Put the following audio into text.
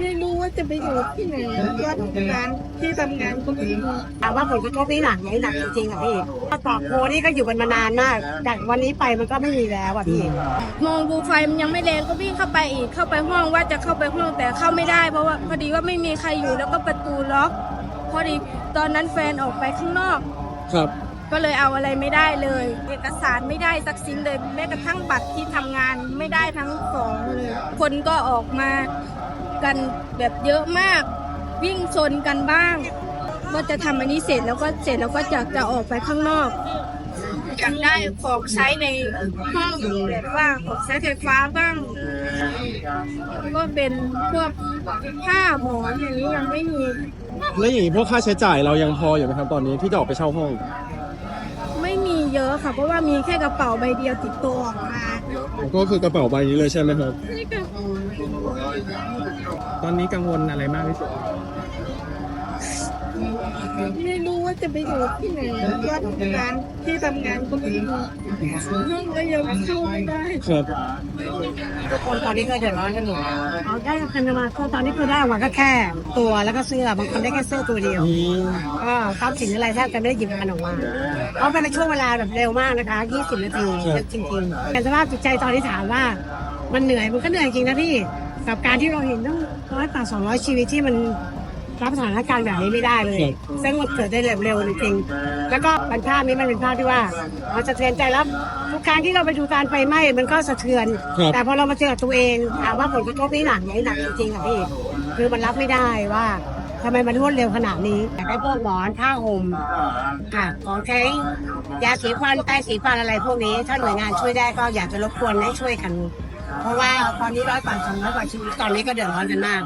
ไม่รู้ว่าจะไปอยู่ที่ไหนก็งานที่ทำงานก็ไม่มีถามว่าผลกระทบนี่หนักไหมหนักจริงๆค่ะพี่ก็ตอบโพนี่ก็อยู่กันมานานมากจากวันนี้ไปมันก็ไม่มีแล้วอะพี่มองดูไฟมันยังไม่แรงก็วิ่งเข้าไปอีกเข้าไปห้องว่าจะเข้าไปห้องแต่เข้าไม่ได้เพราะว่าพอดีว่าไม่มีใครอยู่แล้วก็ประตูล็อก พอดีตอนนั้นแฟนออกไปข้างนอกครับก็เลยเอาอะไรไม่ได้เลย เอกสารไม่ได้สักชิ้นเลยแม้กระทั่งบัตรที่ทำงานไม่ได้ทั้งสองเลยคนก็ออกมา กันแบบเยอะมาก วิ่งชนกันบ้างว่าจะทำอันนี้เสร็จแล้วก็เสร็จแล้วก็จะจะออกไปข้างนอกอยากได้ของใช้ในห้องแบบว่าของใช้ไฟฟ้าบ้างก็เป็นพวกผ้าหมอนอย่างนี้ยังไม่มีแล้วอย่างนี้พวกค่าใช้จ่ายเรายังพออยู่ไหมครับตอนนี้ที่จะออกไปเช่าห้อง เยอะค่ะ เพราะว่ามีแค่กระเป๋าใบเดียวติดตัวออกมาก็คือกระเป๋าใบนี้เลยใช่ไหมครับนี่ค่ะตอนนี้กังวลอะไรมากที่สุด ไม่รู้ว่า จะไปอยู่ที่ไหนก็งานที่ทำงานก็ไม่มีห้องก็ยังเข้าไม่ได้ครับทุกคนตอนนี้ก็เดือดร้อนกันหมดเอาได้คันมาก็ตอนนี้คือได้ออกมาก็แค่ตัวแล้วก็เสื้อบางคนได้แค่เสื้อตัวเดียวอืมก็ทรัพย์สินอะไรแทบจะไม่ได้หยิบกันออกมาเพราะเป็นช่วงเวลาแบบเร็วมากนะคะ 20 นาทีจริงๆแต่สภาพจิตใจตอนที่ถามว่า มันเหนื่อยมันก็เหนื่อยจริงนะพี่กับการที่เราเห็นตั้งร้อยกว่าสองร้อยชีวิตที่มัน รับสถานการณ์แบบนี้ไม่ได้เลยซึ่งมันเกิดได้เร็วๆจริงๆแล้วก็เป็นภาพนี้มันเป็นภาพที่ว่ามันสะเทือนใจแล้วทุกครั้งที่เราไปดูการไฟไหม้มันก็สะเทือน ครับ แต่พอเรามาเจอกับตัวเองถามว่าผลกระทบนี่หนักไหมหนักจริงๆค่ะพี่คือมันรับไม่ได้ว่าทำไมมันรวดเร็วขนาดนี้อยากได้พวกหมอนผ้าห่มค่ะของใช้ยาสีฟันแป้งสีฟันอะไรพวกนี้ถ้าหน่วยงานช่วยได้ก็อยากจะรบกวนให้ช่วยกัน เพราะว่าตอนนี้ร้อยกว่าสองร้อยกว่าชีวิตตอนนี้ก็เดือดร้อนกันมาก